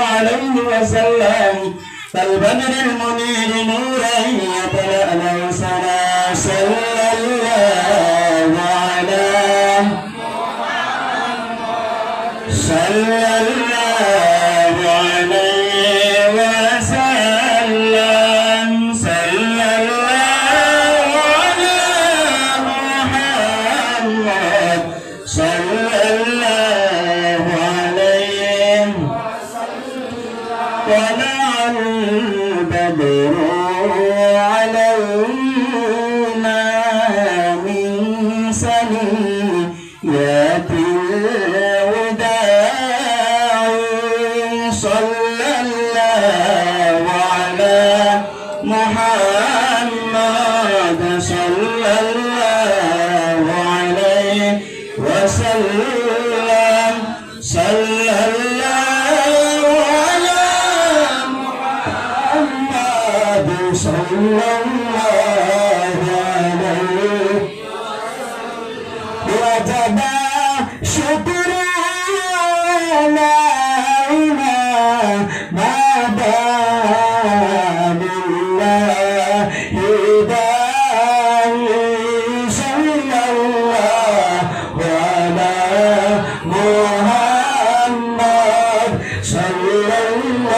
عليه وسلم. كالبدر المنير نورا يتلألأ سنا صلى الله على صلى الله صلى الله على محمد. صلى الله البدر علينا من سنيات الوداع صلى الله على محمد صلى الله عليه وسلم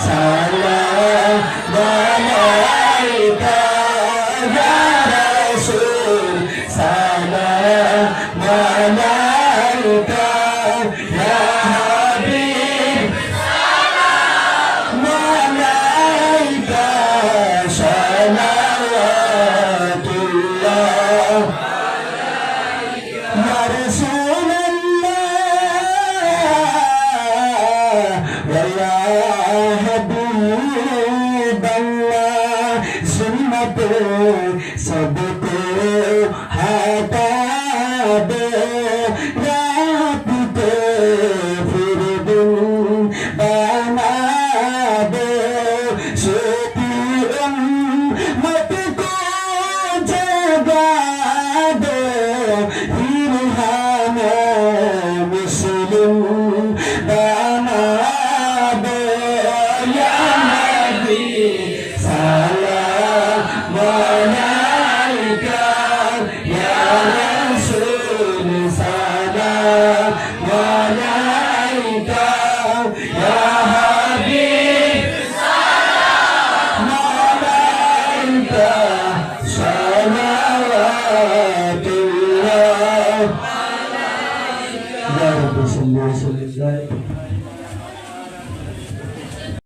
Sa दो सबको हटा दो रात दो फिर दिन बना दो सोती मत को जगा दो फिर हम मुस्लिम बना